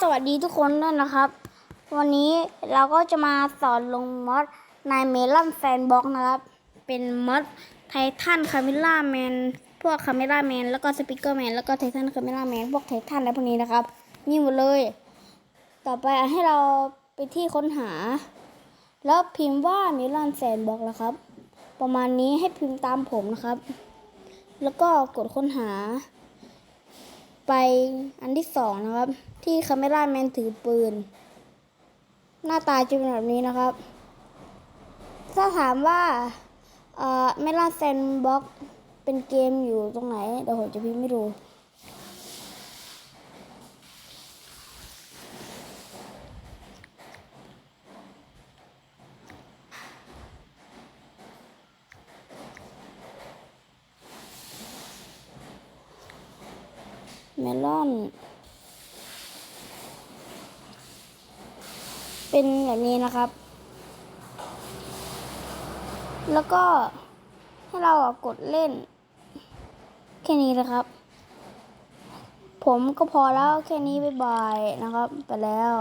สวัสดีทุกคนด้วยนะครับ วันนี้เราก็จะมาสอนลงมอดในเมลอนแซนบ็อกนะครับ เป็นมอดไททันคาเมล่าแมนพวกคาเมล่าแมนแล้วก็สปิเกอร์แมนแล้วก็ไททันคาเมล่าแมนพวกไททันอะไรพวกนี้นะครับ นี่หมดเลย ต่อไปให้เราไปที่ค้นหา แล้วพิมพ์ว่าเมลอนแซนบ็อกนะครับ ประมาณนี้ให้พิมพ์ตามผมนะครับ แล้วก็กดค้นหา ไปอันที่สองนะครับ ที่คาเมล่าแมนถือปืน หน้าตาจะเป็นแบบนี้นะครับ ถ้าถามว่าเอ่อเมล่าแซนบ็อกเป็นเกมอยู่ตรงไหน เดี๋ยวผมจะพิมพ์ให้ดู เมลอน เป็นแบบนี้นะครับ แล้วก็ให้เรากดเล่น แค่นี้นะครับ ผมก็พอแล้วแค่นี้บ๊ายบายนะครับ ไปแล้ว